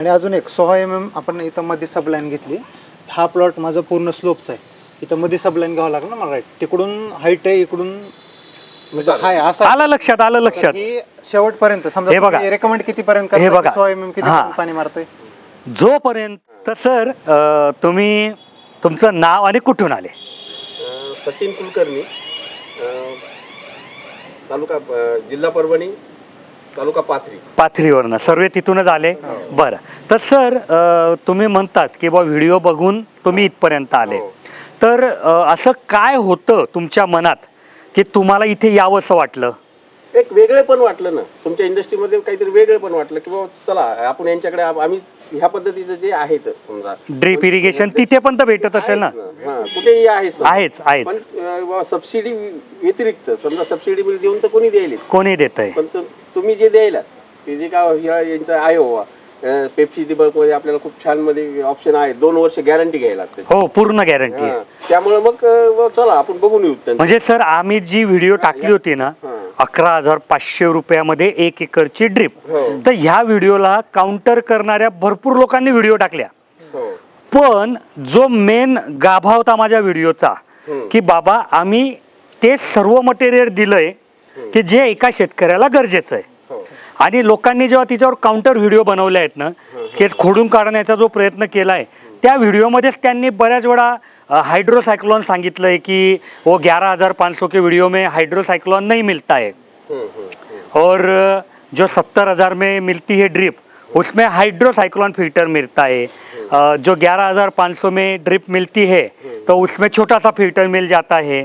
आणि अजून एक सोळा एम एम आपण इथं मध्ये सबलाईन घेतली. हा प्लॉट माझा पूर्ण स्लोपचा आहे. इथं मध्ये सबलाईन घ्यावं लागलं ना मला राईट तिकडून हाईट आहे इकडून म्हणजे हाय असं आलं लक्षात आलं लक्षात. की शेवटपर्यंत हे समजा बघा. रेकमेंड किती पर्यंत हे बघा. सोळा एम एम किती हा. पर्यंत पाणी मारतंय? जोपर्यंत सर अं, तुम्ही तुमचं नाव आणि कुठून आले? अ, सचिन कुलकर्णी अ, तालुका अ, जिल्हा परभणी तालुका पाथरी. पाथरीवरनं. सर्व तिथूनच आले? बरं. तर सर अं, तुम्ही म्हणतात की बा व्हिडिओ बघून तुम्ही इथपर्यंत आले. हो. तर अं, असं काय होतं तुमच्या मनात की तुम्हाला इथे यावंसं वाटलं? एक वेगळे पण वाटलं ना तुमच्या इंडस्ट्रीमध्ये काहीतरी वेगळे पण वाटलं की बाबा चला आपण यांच्याकडे आ- आम्ही ह्या पद्धतीचं जे आहे तर समजा ड्रीप इरिगेशन तिथे पण तर भेटत असेल ना. हा, कुठेही आहे समजा. आहेच आहेच पण अ, बाबा सबसिडी व्यतिरिक्त समजा सबसिडी बिल देऊन तर कोणी द्यायला कोणी देत आहे पण तु- तुम्ही जे द्यायला ते जे का ह्या यांचं आहे बाबा अ, पेप्सी मध्ये आपल्याला खूप छानमध्ये ऑप्शन आहे दोन वर्ष गॅरंटी घ्यायला लागते हो पूर्ण गॅरंटी आहे हा. त्यामुळे मग अ, चला आपण बघून येऊ त्यांचं. म्हणजे सर आम्ही जी व्हिडिओ टाकली होती ना हा. अकरा हजार पाचशे रुपयामध्ये एक एकरची ड्रीप. हो. तर ह्या व्हिडिओला काउंटर करणाऱ्या भरपूर लोकांनी व्हिडिओ टाकल्या. हो. पण जो मेन गाभा होता माझ्या व्हिडिओचा. की बाबा आम्ही ते सर्व मटेरियल दिलंय की जे एका शेतकऱ्याला गरजेचं आहे. हो. आणि लोकांनी जेव्हा तिच्यावर काउंटर व्हिडिओ बनवले आहेत ना की खोडून काढण्याचा जो प्रयत्न केला आहे त्या व्हिडिओमध्येच त्यांनी बऱ्याच वेळा हाइड्रोसायक्लॉन सांगितलंय की वो ग्यारह हजार पाँच सौ के वीडियो में हाइड्रोसाइक्लॉन नहीं मिलता है. और जो सत्तर हजार में मिलती है ड्रिप उसमें हाइड्रोसाइक्लोन फिल्टर मिलता है। जो ग्यारह हजार पाँच सौ में ड्रिप मिलती है तो उसमें छोटा सा फिल्टर मिल जाता है।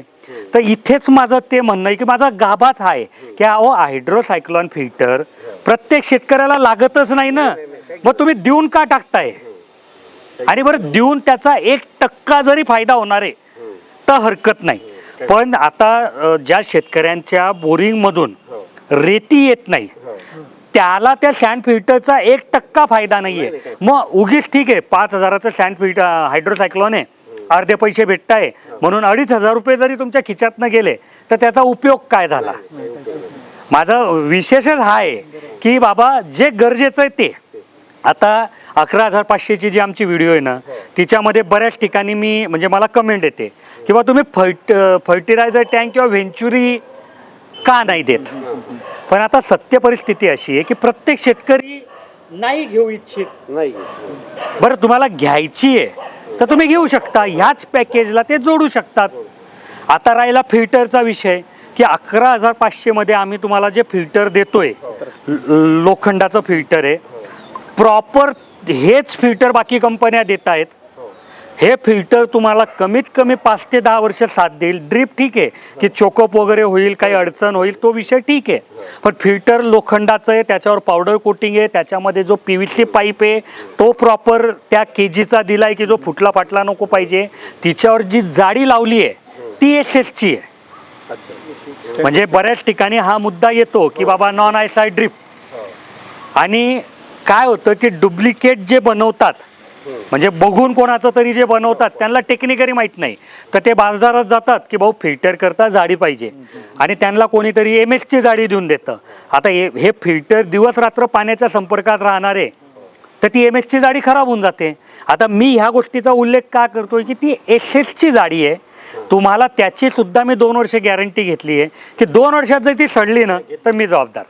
तर इथेच माझं ते म्हणणं आहे की माझा गाभाच आहे की अहो हायड्रोसायक्लॉन फिल्टर प्रत्येक शेतकऱ्याला लागतच नाही ना. मग तुम्ही देऊन का टाकताय? आणि बरं देऊन त्याचा एक टक्का जरी फायदा होणार आहे तर हरकत नाही. पण आता ज्या शेतकऱ्यांच्या बोरिंगमधून हो. रेती येत नाही हो. त्याला त्या सँड फिल्टरचा एक टक्का फायदा नाहीये. नाही, नाही, मग उगीच ठीक आहे पाच हजाराचं सँड फिल्टर हायड्रोसायक्लॉन आहे अर्धे पैसे भेटताय. म्हणून अडीच हजार रुपये जरी तुमच्या खिच्यातनं गेले तर त्याचा उपयोग काय झाला? माझा विशेषच हा आहे की बाबा जे गरजेचं आहे ते. आता अकरा हजार पाचशेची जी आमची व्हिडिओ आहे ना तिच्यामध्ये बऱ्याच ठिकाणी मी म्हणजे मला कमेंट येते. किंवा तुम्ही फर्ट फर्टिलायझर टँक किंवा व्हेंचुरी का नाही देत? पण आता सत्य परिस्थिती अशी आहे की प्रत्येक शेतकरी नाही घेऊ इच्छित. नाही बरं तुम्हाला घ्यायची आहे तर तुम्ही घेऊ शकता. ह्याच पॅकेजला ते जोडू शकतात. आता राहिला फिल्टरचा विषय की अकरा हजार पाचशेमध्ये आम्ही तुम्हाला जे फिल्टर देतोय लोखंडाचं फिल्टर आहे प्रॉपर हेच फिल्टर बाकी कंपन्या देत आहेत. हे फिल्टर तुम्हाला कमीत कमी पाच ते दहा वर्ष साथ देईल. ड्रीप ठीक आहे की चोकअप वगैरे होईल काही अडचण होईल तो विषय ठीक आहे. पण फिल्टर लोखंडाचं आहे त्याच्यावर पावडर कोटिंग आहे त्याच्यामध्ये जो पी व्ही सी पाईप आहे तो प्रॉपर त्या के जीचा दिलाय की जो फुटला फाटला नको पाहिजे. तिच्यावर जी जाडी लावली आहे ती एस एसची आहे. म्हणजे बऱ्याच ठिकाणी हा मुद्दा येतो की बाबा नॉन आय साय ड्रीप आणि काय होतं की डुप्लिकेट जे बनवतात म्हणजे बघून कोणाचं तरी जे बनवतात त्यांना टेक्निकली माहीत नाही. तर ते बाजारात जातात की भाऊ फिल्टर करता जाडी पाहिजे. आणि त्यांना कोणीतरी एम एसची जाडी देऊन देतं. आता हे हे फिल्टर दिवस रात्र पाण्याच्या संपर्कात राहणारे तर ती एम एसची जाडी खराब होऊन जाते. आता मी ह्या गोष्टीचा उल्लेख का करतोय की ती एस एसची जाडी आहे. तुम्हाला त्याची सुद्धा मी दोन वर्ष गॅरंटी घेतली आहे. की दोन वर्षात जर ती सडली ना तर मी जबाबदार.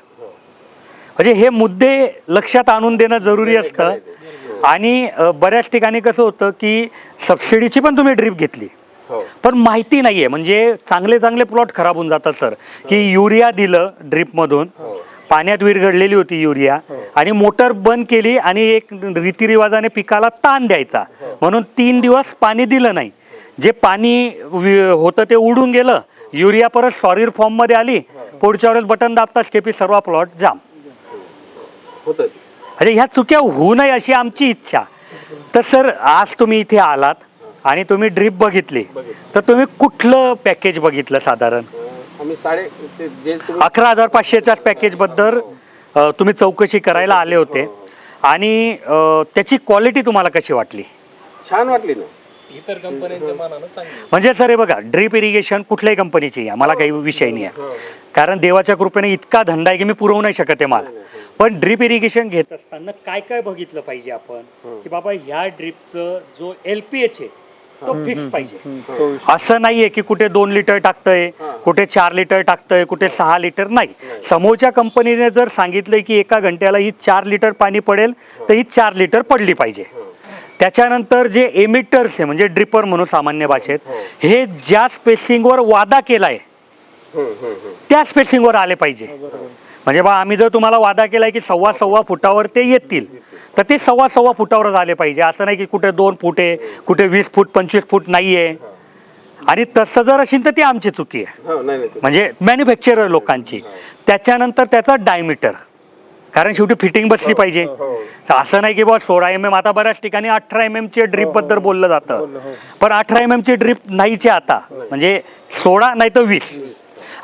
म्हणजे हे मुद्दे लक्षात आणून देणं जरुरी असतं. आणि बऱ्याच ठिकाणी कसं होतं की सबसिडीची पण तुम्ही ड्रीप घेतली. हो. पण माहिती नाही आहे म्हणजे चांगले चांगले प्लॉट खराब होऊन जातात सर की युरिया दिलं ड्रीपमधून. हो. पाण्यात विरघडलेली होती युरिया. आणि मोटर बंद केली आणि एक रीतिरिवाजाने पिकाला ताण द्यायचा. म्हणून तीन दिवस पाणी दिलं नाही. जे पाणी होतं ते उडून गेलं. युरिया परत सॉरीर फॉर्ममध्ये आली. पुढच्या वेळेस बटन दाबताच केपी सर्व प्लॉट जाम. होतं ते. म्हणजे ह्या चुक्या होऊ नये अशी आमची इच्छा. तर सर आज तुम्ही इथे आलात आणि तुम्ही ड्रीप बघितली. तर तुम्ही कुठलं पॅकेज बघितलं साधारण? अं, आम्ही साडे ते जे तुम्ही अकरा हजार पाचशेच्याच पॅकेजबद्दल अ, तुम्ही चौकशी करायला आले होते. आणि अ, त्याची क्वालिटी तुम्हाला कशी वाटली? छान वाटली ना. इतर कंपन्यांच्या मानानं चांगली आहे. म्हणजे सर हे बघा ड्रीप इरिगेशन कुठल्याही कंपनीची घ्या मला काही विषय नाही आहे कारण देवाच्या कृपेने इतका धंदा आहे की मी पुरवू नाही शकत आहे मला. पण ड्रीप इरिगेशन घेत असताना काय काय बघितलं पाहिजे आपण? की बाबा ह्या ड्रीपचं जो एल पी एच आहे तो फिक्स पाहिजे. असं नाहीये की कुठे दोन लिटर टाकतंय कुठे चार लिटर टाकतंय कुठे सहा लिटर नाही. समोरच्या कंपनीने जर सांगितलंय की एका घंट्याला ही चार लिटर पाणी पडेल तर ही चार लिटर पडली पाहिजे. त्याच्यानंतर जे एमिटर्स आहे म्हणजे ड्रिपर म्हणून सामान्य भाषेत हे. ज्या स्पेसिंगवर वादा केलाय त्या स्पेसिंगवर आले पाहिजे. म्हणजे बा आम्ही जर तुम्हाला वादा केलाय की सव्वा सव्वा फुटावर ते येतील तर ते सव्वा सव्वा फुटावरच आले पाहिजे. असं नाही की कुठे दोन फूट आहे कुठे वीस फूट पंचवीस फूट नाहीये. आणि तसं जर असेल तर ती आमची चुकी आहे. हो म्हणजे मॅन्युफॅक्चरर लोकांची. त्याच्यानंतर त्याचा डायमीटर कारण शेवटी फिटिंग बसली पाहिजे. हो तर असं नाही की बा सोळा एम एम आता बऱ्याच ठिकाणी अठरा एम एम चे ड्रीपबद्दल बोललं जातं. हो. पण अठरा एम एम ची ड्रीप नाहीचे आता. म्हणजे सोळा नाही तर वीस.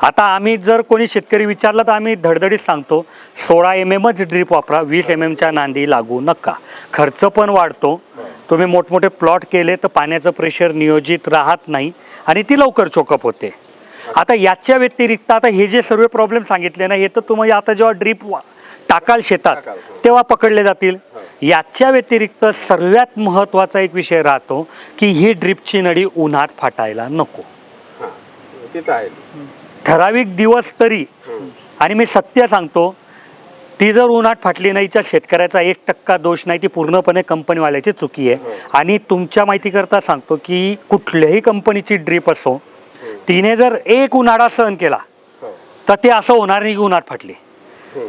आता आम्ही जर कोणी शेतकरी विचारला तर आम्ही धडधडीत सांगतो सोळा एम एमच ड्रीप वापरा वीस एम एमच्या नांदी लागू नका. खर्च पण वाढतो. तुम्ही मोठमोठे प्लॉट केले तर पाण्याचं प्रेशर नियोजित राहत नाही आणि ती लवकर चोकअप होते. आता याच्या व्यतिरिक्त आता हे जे सर्व प्रॉब्लेम सांगितले ना हे तर तुम्ही आता जेव्हा ड्रीप टाकाल शेतात हो. तेव्हा पकडले जातील. याच्या व्यतिरिक्त सर्वात महत्त्वाचा एक विषय राहतो की ही ड्रीपची नळी उन्हात फाटायला नको. हा ठराविक दिवस तरी हम्म. आणि मी सत्य सांगतो ती जर उन्हात फाटली नाही तर शेतकऱ्याचा एक टक्का दोष नाही ती पूर्णपणे कंपनीवाल्याची चुकी आहे. आणि तुमच्या माहितीकरता सांगतो की कुठल्याही कंपनीची ड्रीप असो तिने जर एक उन्हाळा सहन केला हो. तर ते असं होणार नाही की उन्हात फाटली.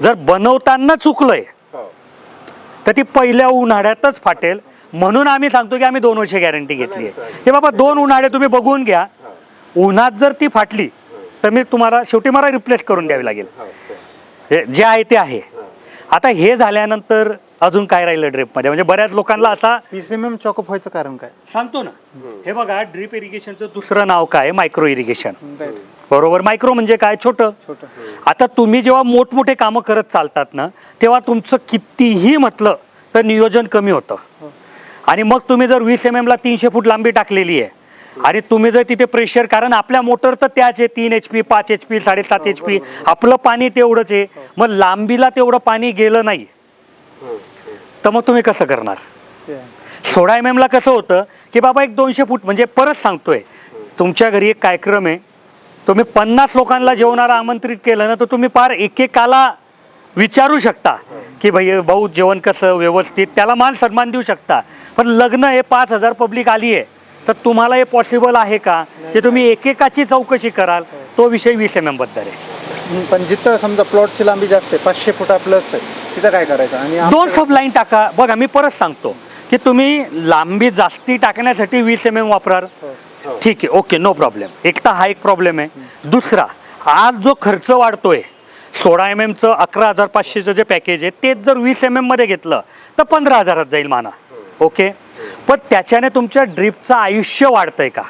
जर बनवताना चुकलंय हो. तर ती पहिल्या उन्हाळ्यातच फाटेल. म्हणून आम्ही सांगतो की आम्ही दोन वर्ष गॅरंटी घेतली आहे. की बाबा दोन उन्हाळे तुम्ही बघून घ्या. हो. उन्हात जर ती फाटली तर मी तुम्हाला शेवटी मला रिप्लेस करून द्यावी लागेल. हो जे आहे ते आहे. आता हे झाल्यानंतर अजून काय राहिलं ड्रिपमध्ये म्हणजे बऱ्याच लोकांना असा पीसीएमएम चॉकअप व्हायचं कारण काय? सांगतो ना. हे बघा ड्रिप इरिगेशनचं दुसरं नाव काय? मायक्रो इरिगेशन बरोबर? मायक्रो म्हणजे काय? छोटं. छोटं. आता तुम्ही जेव्हा मोठमोठे कामं करत चालतात ना तेव्हा तुमचं कितीही म्हटलं तर नियोजन कमी होतं. हो. आणि मग तुम्ही जर वीस एम ला तीनशे फूट लांबी टाकलेली आहे आणि तुम्ही जर तिथे प्रेशर कारण आपल्या मोटर तर त्याच आहे तीन एच पी पाच एच पी साडेसात एच पी आपलं पाणी तेवढंच आहे. मग लांबीला तेवढं पाणी गेलं नाही. तर मग तुम्ही कसं करणार. सोळा एम ला कसं होतं की बाबा एक दोनशे फूट म्हणजे परत सांगतोय तुमच्या घरी एक कार्यक्रम आहे तुम्ही पन्नास लोकांना जेवणाला आमंत्रित केलं ना तर तुम्ही पार एकेकाला विचारू शकता की भाई भाऊ जेवण कसं व्यवस्थित त्याला मान सन्मान देऊ शकता. पण लग्न हे पाच हजार पब्लिक आली आहे तर तुम्हाला हे पॉसिबल आहे का? की तुम्ही एकेकाची चौकशी कराल. तो विषय वीस एम एमबद्दल आहे. पण जिथं समजा प्लॉटची लांबी जास्त आहे पाचशे फुटा प्लस आहे तिथं काय करायचं? आणि दोन सब लाईन टाका. बघा मी परत सांगतो की तुम्ही लांबी जास्ती टाकण्यासाठी वीस एम एम वापराल. हो. ठीक आहे ओके नो प्रॉब्लेम एक तर हा एक प्रॉब्लेम आहे. दुसरा आज जो खर्च वाढतोय सोळा एम एमचं अकरा हजार पाचशेचं जे पॅकेज आहे तेच जर वीस एममध्ये घेतलं तर पंधरा हजारात जाईल माना. ओके पण त्याच्याने तुमच्या ड्रीपचं आयुष्य वाढतंय का?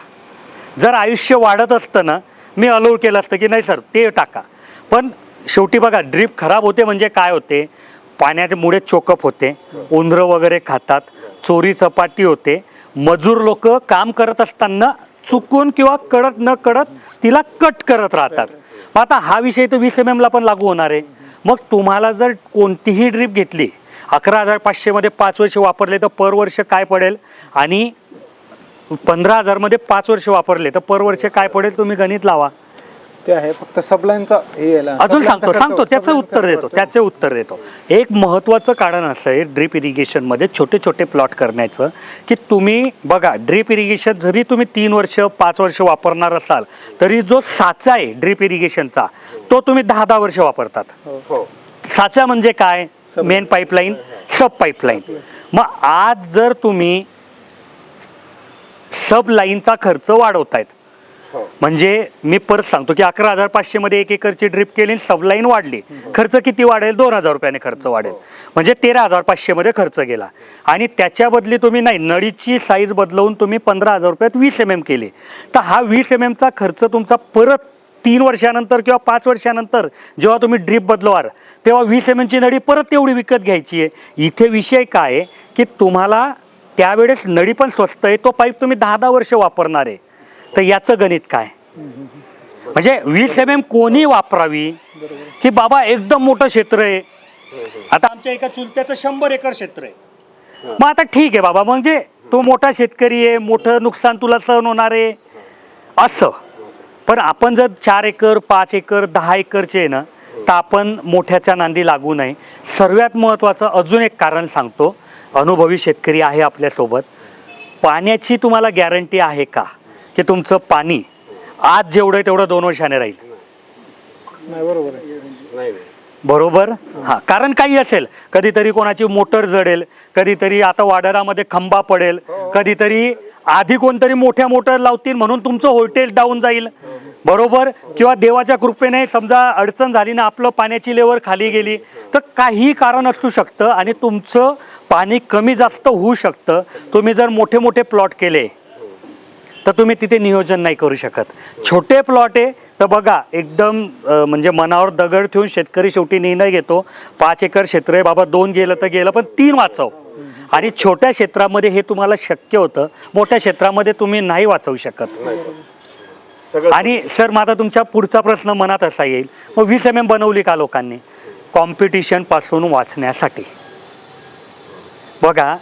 जर आयुष्य वाढत असतं ना मी अलाउ केलं असतं की नाही सर ते टाका. पण शेवटी बघा ड्रीप खराब होते म्हणजे काय होते? पाण्यामुळे चोकअप होते उंदरं वगैरे खातात चोरी चपाटी होते. मजूर लोक काम करत असताना चुकून किंवा कळत न कळत तिला कट करत राहतात. मग आता हा विषय तर वीस एम एमला पण लागू होणार आहे. मग तुम्हाला जर कोणतीही ड्रीप घेतली अकरा हजार पाचशेमध्ये पाच वर्ष वापरले तर पर वर्ष काय पडेल? आणि पंधरा हजारमध्ये पाच वर्ष वापरले तर पर वर्ष काय पडेल? तुम्ही गणित लावा. ते आहे फक्त सबलाईनचा हे याला- अजून सांगतो सांगतो त्याचं उत्तर देतो. त्याचे उत्तर देतो एक महत्वाचं कारण असं आहे ड्रीप इरिगेशनमध्ये छोटे छोटे प्लॉट करण्याचं की तुम्ही बघा ड्रीप इरिगेशन जरी तुम्ही तीन वर्ष पाच वर्ष वापरणार असाल तरी जो साचा आहे ड्रीप इरिगेशनचा तो तुम्ही दहा दहा वर्ष वापरतात हो. हो साचा म्हणजे काय मेन पाईपलाईन सब पाईपलाईन मग आज जर तुम्ही सब लाईनचा खर्च वाढवतायत म्हणजे मी परत सांगतो की अकरा हजार पाचशे मध्ये एक एकरची ड्रिप केली सब लाईन वाढली. खर्च किती वाढेल? दोन हजार रुपयाने खर्च वाढेल. म्हणजे तेरा हजार पाचशे मध्ये खर्च गेला. आणि त्याच्या बदली तुम्ही नाही नळीची साईज बदलवून तुम्ही पंधरा हजार रुपयात वीस एम एम केली. तर हा वीस एम एमचा खर्च तुमचा परत तीन वर्षानंतर किंवा पाच वर्षानंतर जेव्हा तुम्ही ड्रीप बदलवार तेव्हा वीस एम एमची नळी परत तेवढी विकत घ्यायची आहे. इथे विषय काय की तुम्हाला त्यावेळेस नळी पण स्वस्त आहे तो पाईप तुम्ही दहा दहा वर्ष वापरणार आहे. तर याचं गणित काय? म्हणजे वीस एम एम कोणी वापरावी? की बाबा एकदम मोठं क्षेत्र आहे. आता आमच्या एका चुलत्याचं शंभर एकर क्षेत्र आहे. मग आता ठीक आहे बाबा म्हणजे तो मोठा शेतकरी आहे मोठं नुकसान तुला सहन होणार आहे. असं. पण आपण जर चार एकर पाच एकर दहा एकरचे आहे ना तर आपण मोठ्याच्या नांदी लागू नये. सर्वात महत्त्वाचं अजून एक कारण सांगतो. अनुभवी शेतकरी आहे आपल्यासोबत. पाण्याची तुम्हाला गॅरंटी आहे का? की तुमचं पाणी आज जेवढं आहे तेवढं दोन वर्षाने राहील. नाही बरोबर आहे. नाही नाही. बरोबर? हा कारण काही असेल. कधीतरी कोणाची मोटर जडेल कधीतरी आता वाडरामध्ये खंबा पडेल कधीतरी आधी कोणतरी मोठ्या मोटर लावतील म्हणून तुमचं व्होल्टेज डाऊन जाईल. बरोबर? किंवा देवाच्या कृपेने समजा अडचण झाली ना आपलं पाण्याची लेवल खाली गेली तर काही कारण असू शकतं आणि तुमचं पाणी कमी जास्त होऊ शकतं. तुम्ही जर मोठे मोठे प्लॉट केले तर तुम्ही तिथे नियोजन नाही करू शकत. छोटे प्लॉट आहे तर बघा एकदम म्हणजे मनावर दगड ठेवून शेतकरी शेवटी निर्णय घेतो. पाच एकर क्षेत्र आहे बाबा दोन गेलं तर गेलं पण तीन वाचव. आणि छोट्या क्षेत्रामध्ये हे तुम्हाला शक्य होतं. मोठ्या क्षेत्रामध्ये तुम्ही नाही वाचवू शकत. आणि सर माझा तुमच्या पुढचा प्रश्न मनात असा येईल. मग वीस एम एम बनवली का लोकांनी? कॉम्पिटिशनपासून वाचण्यासाठी. बघा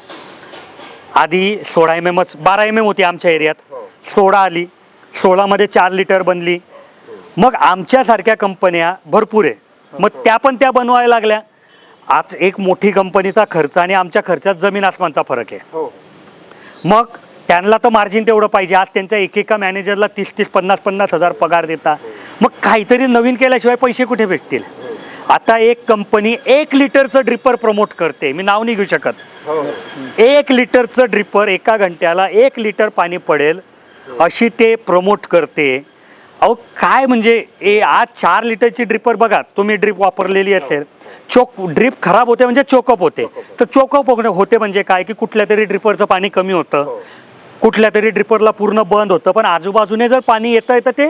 आधी सोळा एम एमच बारा एम एम होती आमच्या एरियात. सोळा आली. सोळामध्ये चार लिटर बनली. मग आमच्यासारख्या कंपन्या भरपूर आहे. मग त्या पण त्या बनवायला लागल्या. आज एक मोठी कंपनीचा खर्च आणि आमच्या खर्चात जमीन आसमानचा फरक आहे. हो. मग त्यांना तर मार्जिन तेवढं पाहिजे. आज त्यांच्या एकेका मॅनेजरला तीस तीस पन्नास पन्नास हजार पगार देता. मग काहीतरी नवीन केल्याशिवाय पैसे कुठे भेटतील? आता एक कंपनी एक लिटरचं ड्रिपर प्रमोट करते. मी नाव नाही घेऊ शकत. हो. एक लिटरचं ड्रिपर एका घंट्याला एक लिटर पाणी पडेल. अशी ते प्रमोट करते. अहो काय म्हणजे ए आज चार लिटरची ड्रिपर बघा तुम्ही ड्रिप वापरलेली असेल. चोक ड्रिप खराब होते म्हणजे चोकअप होते. तर चोकअप होते म्हणजे काय? की कुठल्या तरी ड्रिपरचं पाणी कमी होतं. कुठल्या तरी ड्रिपरला पूर्ण बंद होतं. पण आजूबाजूने जर पाणी येतं तर ते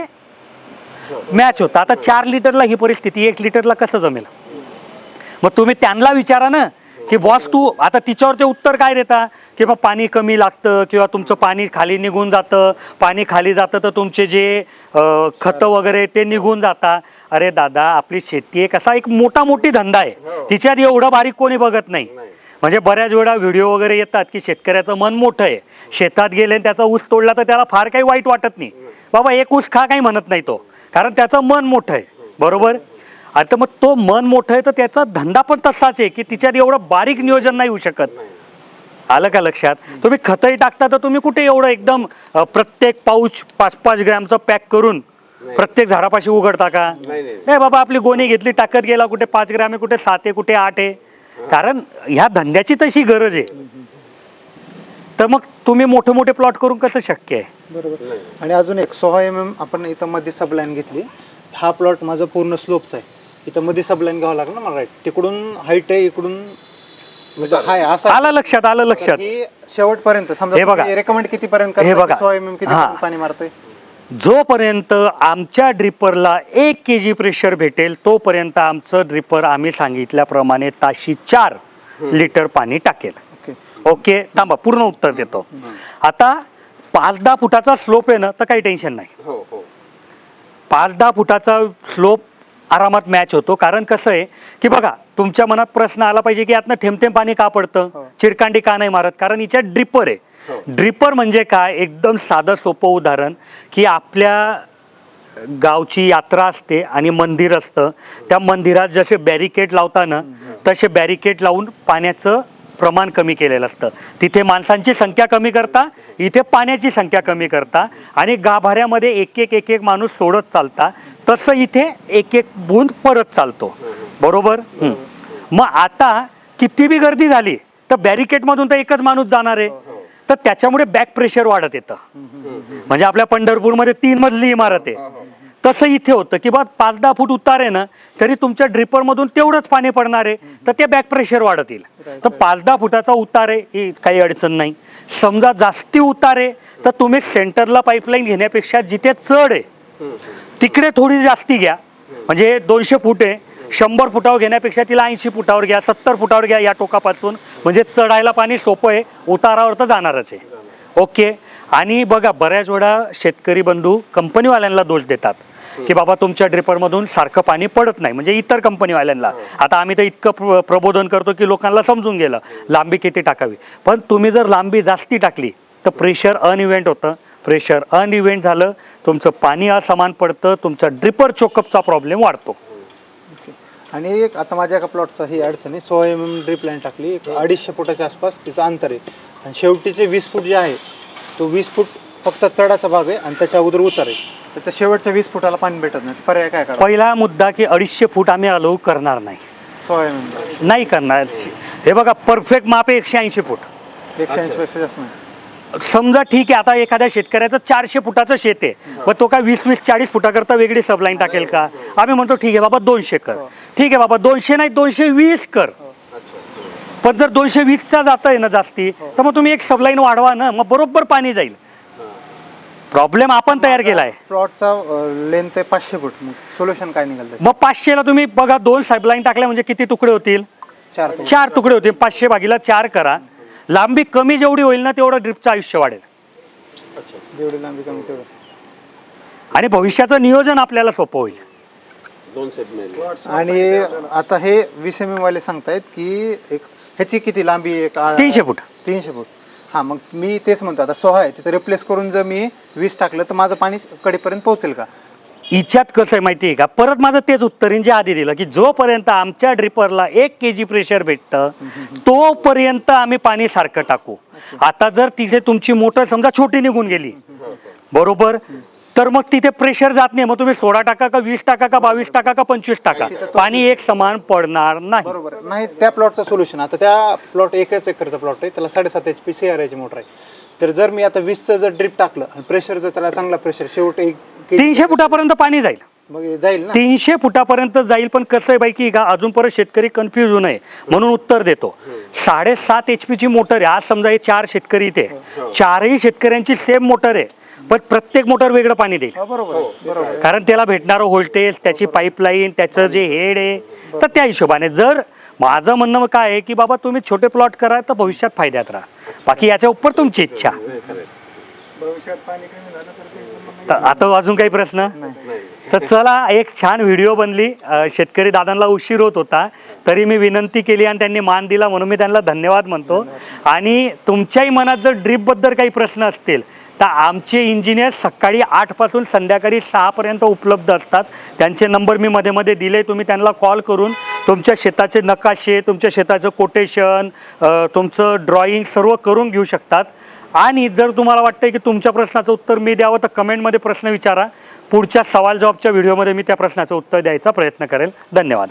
मॅच होतं. आता चार लिटरला ही परिस्थिती एक लिटरला कसं जमेल? मग तुम्ही त्यांना विचारा ना की बॉस तू आता तिच्यावर ते उत्तर काय देता? की मग पाणी कमी लागतं किंवा तुमचं पाणी खाली निघून जातं. पाणी खाली जातं तर तुमचे जे खतं वगैरे ते निघून जाता. अरे दादा आपली शेती आहे कसा एक मोठा मोठी धंदा आहे. तिच्यात एवढं बारीक कोणी बघत नाही. म्हणजे बऱ्याच वेळा व्हिडिओ वगैरे येतात की शेतकऱ्याचं मन मोठं आहे. शेतात गेले आणि त्याचा ऊस तोडला तर त्याला फार काही वाईट वाटत नाही. बाबा एक ऊस खा काही म्हणत नाही तो. कारण त्याचं मन मोठं आहे. बरोबर? आता मग तो मन मोठं आहे तर त्याचा धंदा पण तसाच आहे की तिच्यात एवढं बारीक नियोजन नाही होऊ शकत. आलं का लक्षात? तुम्ही खतही टाकता तर तुम्ही कुठे एवढं एकदम प्रत्येक पाऊच पाच पाच ग्रॅमचं पॅक करून प्रत्येक झाडापाशी उघडता का? नाही, नाही. नाही. बाबा आपली गोणी घेतली टाकत गेला कुठे पाच ग्रॅम आहे कुठे सात आहे कुठे आठ आहे. कारण ह्या धंद्याची तशी गरज आहे. तर मग तुम्ही मोठे मोठे प्लॉट करून कसं शक्य आहे? बरोबर. आणि अजून एक सोळा एम एम आपण इथं मध्ये सबलाईन घेतली. हा प्लॉट माझा पूर्ण स्लोपचा आहे. इथं मध्ये सबलाईन घ्यावं लागलं ना मला राईट तिकडून हाईट आहे इकडून म्हणजे हाय असा आलं लक्षात आलं लक्षात. की शेवटपर्यंत हे समजा बघा. रेकमेंड कितीपर्यंत हे बघा. एम एम किती हा. पाणी मारतंय? जोपर्यंत आमच्या ड्रिपरला एक के जी प्रेशर भेटेल तोपर्यंत आमचं ड्रिपर आम्ही सांगितल्याप्रमाणे ताशी चार लिटर पाणी टाकेल. ओके. ओके? थांबा पूर्ण उत्तर देतो. आता पाच दहा फुटाचा स्लोप आहे ना तर काही टेन्शन नाही. हो हो. पाच दहा फुटाचा स्लोप आरामात मॅच होतो. कारण कसं आहे की बघा तुमच्या मनात प्रश्न आला पाहिजे की यातनं थेंब थेंब पाणी का पडतं? हो. चिरकांडी का नाही मारत? कारण हिच्यात ड्रिपर आहे. हो. ड्रिपर म्हणजे काय? एकदम साधं सोपं उदाहरण की आपल्या गावची यात्रा असते आणि मंदिर असतं. त्या मंदिरात जसे बॅरिकेड लावताना तसे बॅरिकेड लावून पाण्याचं प्रमाण कमी केलेलं असतं. तिथे माणसांची संख्या कमी करता इथे पाण्याची संख्या कमी करता आणि गाभाऱ्यामध्ये एक एक एक एक माणूस सोडत चालता तसं इथे एक एक बूंद परत चालतो. बरोबर? मग आता किती बी गर्दी झाली तर बॅरिकेडमधून तर एकच माणूस जाणार आहे. तर त्याच्यामुळे बॅक प्रेशर वाढत येतं. म्हणजे आपल्या पंढरपूरमध्ये तीन मजली इमारत आहे. तसं इथे होतं की बा पाच दहा फूट उतार आहे ना तरी तुमच्या ड्रिपरमधून तेवढंच पाणी पडणार आहे तर ते बॅक प्रेशर वाढत येईल. तर पाच दहा फुटाचा उतार आहे ही काही अडचण नाही. समजा जास्ती उतार आहे तर तुम्ही सेंटरला पाईपलाईन घेण्यापेक्षा जिथे चढ आहे तिकडे थोडी जास्ती घ्या. म्हणजे दोनशे फूट आहे शंभर फुटावर घेण्यापेक्षा तिला ऐंशी फुटावर घ्या सत्तर फुटावर घ्या या टोकापासून. म्हणजे चढायला पाणी सोपं आहे उतारावर तर जाणारच आहे. ओके? आणि बघा बऱ्याच वेळा शेतकरी बंधू कंपनीवाल्यांना दोष देतात. की बाबा तुमच्या ड्रिपरमधून सारखं पाणी पडत नाही म्हणजे इतर कंपनीवाल्यांना आता आम्ही तर इतकं प्र प्रबोधन करतो की लोकांना समजून गेलं लांबी किती टाकावी. पण तुम्ही जर लांबी जास्ती टाकली तर प्रेशर अनइव्हेंट होतं. प्रेशर अनइव्हेंट झालं तुमचं पाणी असमान पडतं तुमचा ड्रिपर चोकअपचा प्रॉब्लेम वाढतो. आणि एक आता माझ्या एका प्लॉटचा ही अडचण आहे. सोळा एम एम ड्रिप लाईन टाकली. एक अडीचशे फुटाच्या आसपास तिचं अंतर आहे. आणि शेवटीचे वीस फूट जे आहे तो वीस फूट फक्त चढाचा भाग आहे आणि त्याच्या अगोदर उतार आहे. तर त्या शेवटच्या वीस फुटाला पाणी भेटत नाही. पर्याय काय करा पहिला मुद्दा की अडीचशे फूट आम्ही अलाऊ करणार नाही. नाही करणार. हे बघा परफेक्ट माप आहे एकशे ऐंशी फूट. एकशे ऐंशी पेक्षा जास्त नाही. समजा ठीक आहे आता एखाद्या शेतकऱ्याचं चारशे फुटाचं शेत आहे. मग तो काय वीस वीस चाळीस फुटाकरता वेगळी सबलाईन टाकेल का? आम्ही म्हणतो ठीक आहे बाबा दोनशे कर. ठीक आहे बाबा दोनशे नाही दोनशे वीस कर. पण जर दोनशे वीसचा जात आहे ना जास्ती तर मग तुम्ही एक सबलाईन वाढवा ना मग बरोबर पाणी जाईल. प्रॉब्लेम आपण तयार केला आहे प्लॉटचा लेंथ आहे पाचशे फूट. मग सोल्युशन काय निघाल? मग पाचशेला तुम्ही बघा दोन सबलाईन टाकल्या म्हणजे किती तुकडे होतील? चार चार तुकडे होतील. पाचशे भागीला चार करा. लांबी कमी जेवढी होईल ना तेवढं ड्रिपचं आयुष्य वाढेल. जेवढी लांबी कमी तेवढं. आणि भविष्याचं नियोजन आपल्याला सोपं होईल. दोन सेट मिळेल. आणि आता हे वीस एम एम वाले सांगतायत की एक ह्याची किती लांबी आहे? एक आ- तीनशे फूट. तीनशे फूट. हां मग मी तेच म्हणतो आता सोळा आहे तिथे रिप्लेस करून जर मी वीस टाकलं तर माझं पाणी कडेपर्यंत पोहोचेल का? हिच्यात कसं आहे माहिती आहे का? परत माझं तेच उत्तरीन जे आधी दिलं की जोपर्यंत आमच्या ड्रिपरला एक के जी प्रेशर भेटतं तोपर्यंत आम्ही पाणी सारखं टाकू. आता जर तिथे तुमची मोटर समजा छोटी निघून गेली. बरोबर? तर मग तिथे प्रेशर जात नाही. मग तुम्ही सोळा टाका का वीस टाका का बावीस टाका का पंचवीस टाका? पाणी एक समान पडणार नाही. बरोबर. आहे. नाही त्या प्लॉटचं सोल्युशन आता त्या प्लॉट एकच एकरचा प्लॉट आहे. त्याला साडेसात एच पी सी आर ची मोटर आहे. तर जर मी आता वीसचं जर ड्रिप टाकलं आणि प्रेशर जर त्याला चांगला प्रेशर शेवट एक तीनशे फुटापर्यंत पाणी जाईल. मग हे जाईल ना. तीनशे फुटापर्यंत जाईल पण कसं आहे बाई की का अजून परत शेतकरी कन्फ्यूज होऊ नये. म्हणून उत्तर देतो. साडेसात एच पीची मोटर आहे. आज समजा हे चार शेतकरी इथे चारही शेतकऱ्यांची सेम मोटर आहे. पण प्रत्येक मोटर वेगळं पाणी देईल. हो, बरोबर आहे. बरोबर आहे. कारण त्याला भेटणारं व्होल्टेज त्याची पाईपलाईन त्याचं जे हेड आहे तर त्या हिशोबाने जर माझं म्हणणं काय आहे की बाबा तुम्ही छोटे प्लॉट करा तर भविष्यात फायद्यात राहा. बाकी याच्या उपर तुमची इच्छा. तर आता अजून काही प्रश्न? तर चला एक छान व्हिडिओ बनली. अं, शेतकरी दादांना उशीर होत होता. तरी मी विनंती केली आणि त्यांनी मान दिला म्हणून मी त्यांना धन्यवाद म्हणतो. आणि तुमच्याही मनात जर ड्रीपबद्दल काही प्रश्न असतील तर आमचे इंजिनियर सकाळी आठपासून संध्याकाळी सहापर्यंत उपलब्ध असतात. त्यांचे नंबर मी मध्ये मध्ये दिले. तुम्ही त्यांना कॉल करून तुमच्या शेताचे नकाशे तुमच्या शेताचं कोटेशन तुमचं ड्रॉइंग सर्व करून घेऊ शकतात. आणि जर तुम्हाला वाटतंय की तुमच्या प्रश्नाचं उत्तर मी द्यावं तर कमेंटमध्ये प्रश्न विचारा. पुढच्या सवाल जॉबच्या व्हिडिओमध्ये मी त्या प्रश्नाचं उत्तर द्यायचा प्रयत्न करेल. धन्यवाद.